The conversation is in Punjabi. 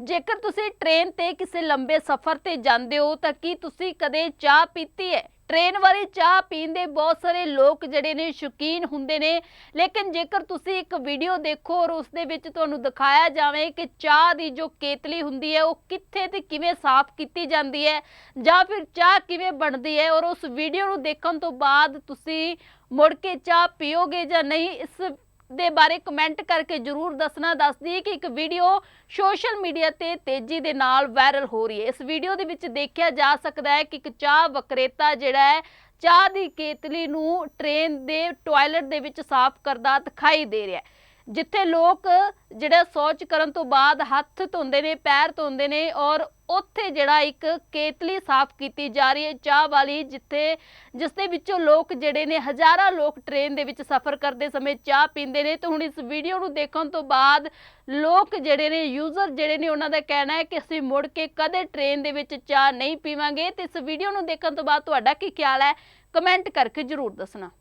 ਜੇਕਰ ਤੁਸੀਂ ਟ੍ਰੇਨ ਤੇ ਕਿਸੇ ਲੰਬੇ ਸਫ਼ਰ ਤੇ ਜਾਂਦੇ ਹੋ, ਤਾਂ ਕੀ ਤੁਸੀਂ ਕਦੇ ਚਾਹ ਪੀਤੀ ਹੈ? ਟ੍ਰੇਨ ਵਾਲੀ ਚਾਹ ਪੀਣ ਦੇ ਬਹੁਤ ਸਾਰੇ ਲੋਕ ਜਿਹੜੇ ਨੇ ਸ਼ੌਕੀਨ ਹੁੰਦੇ ਨੇ। ਲੇਕਿਨ ਜੇਕਰ ਤੁਸੀਂ ਇੱਕ ਵੀਡੀਓ ਦੇਖੋ ਔਰ ਉਸ ਦੇ ਵਿੱਚ ਤੁਹਾਨੂੰ ਦਿਖਾਇਆ ਜਾਵੇ ਕਿ ਚਾਹ ਦੀ ਜੋ ਕੇਤਲੀ ਹੁੰਦੀ ਹੈ, ਉਹ ਕਿੱਥੇ ਤੇ ਕਿਵੇਂ ਸਾਫ਼ ਕੀਤੀ ਜਾਂਦੀ ਹੈ ਜਾਂ ਫਿਰ ਚਾਹ ਕਿਵੇਂ ਬਣਦੀ ਹੈ ਔਰ ਉਸ ਵੀਡੀਓ ਨੂੰ ਦੇਖਣ ਤੋਂ ਬਾਅਦ ਤੁਸੀਂ ਮੁੜ ਕੇ ਚਾਹ ਪੀਓਗੇ ਜਾਂ ਨਹੀਂ, ਇਸ ਦੇ ਬਾਰੇ ਕਮੈਂਟ ਕਰਕੇ ਜਰੂਰ ਦੱਸਣਾ ਦੱਸਦੀ ਕਿ ਇੱਕ ਵੀਡੀਓ ਸੋਸ਼ਲ ਮੀਡੀਆ ਤੇ ਤੇਜ਼ੀ ਦੇ ਨਾਲ ਵਾਇਰਲ ਹੋ ਰਹੀ ਹੈ। ਇਸ ਵੀਡੀਓ ਦੇ ਵਿੱਚ ਦੇਖਿਆ ਜਾ ਸਕਦਾ ਹੈ ਕਿ ਇੱਕ ਚਾਹ ਵਕਰੇਤਾ ਜਿਹੜਾ ਹੈ, ਚਾਹ ਦੀ ਕੇਤਲੀ ਨੂੰ ਟ੍ਰੇਨ ਦੇ ਟਾਇਲਟ ਦੇ ਵਿੱਚ ਸਾਫ਼ ਕਰਦਾ ਦਿਖਾਈ ਦੇ ਰਿਹਾ ਹੈ। ਜਿੱਥੇ ਲੋਕ ਜਿਹੜਾ ਸ਼ੌਚ ਕਰਨ ਤੋਂ ਬਾਅਦ ਹੱਥ ਧੋਂਦੇ ਨੇ, ਪੈਰ ਧੋਂਦੇ ਨੇ ਔਰ ਉੱਥੇ ਜਿਹੜਾ ਇੱਕ ਕੇਤਲੀ ਸਾਫ਼ ਕੀਤੀ ਜਾ ਰਹੀ ਹੈ, ਚਾਹ ਵਾਲੀ, ਜਿੱਥੇ, ਜਿਸ ਦੇ ਵਿੱਚੋਂ ਲੋਕ ਜਿਹੜੇ ਨੇ, ਹਜ਼ਾਰਾਂ ਲੋਕ ਟ੍ਰੇਨ ਦੇ ਵਿੱਚ ਸਫ਼ਰ ਕਰਦੇ ਸਮੇਂ ਚਾਹ ਪੀਂਦੇ ਨੇ। ਤੇ ਹੁਣ ਇਸ ਵੀਡੀਓ ਨੂੰ ਦੇਖਣ ਤੋਂ ਬਾਅਦ ਲੋਕ ਜਿਹੜੇ ਨੇ ਯੂਜ਼ਰ ਜਿਹੜੇ ਨੇ, ਉਹਨਾਂ ਦਾ ਕਹਿਣਾ ਹੈ ਕਿ ਅਸੀਂ ਮੁੜ ਕੇ ਕਦੇ ਟ੍ਰੇਨ ਦੇ ਵਿੱਚ ਚਾਹ ਨਹੀਂ ਪੀਵਾਂਗੇ। ਤੇ ਇਸ ਵੀਡੀਓ ਨੂੰ ਦੇਖਣ ਤੋਂ ਬਾਅਦ ਤੁਹਾਡਾ ਕੀ ਖਿਆਲ ਹੈ? ਕਮੈਂਟ ਕਰਕੇ ਜਰੂਰ ਦੱਸਣਾ।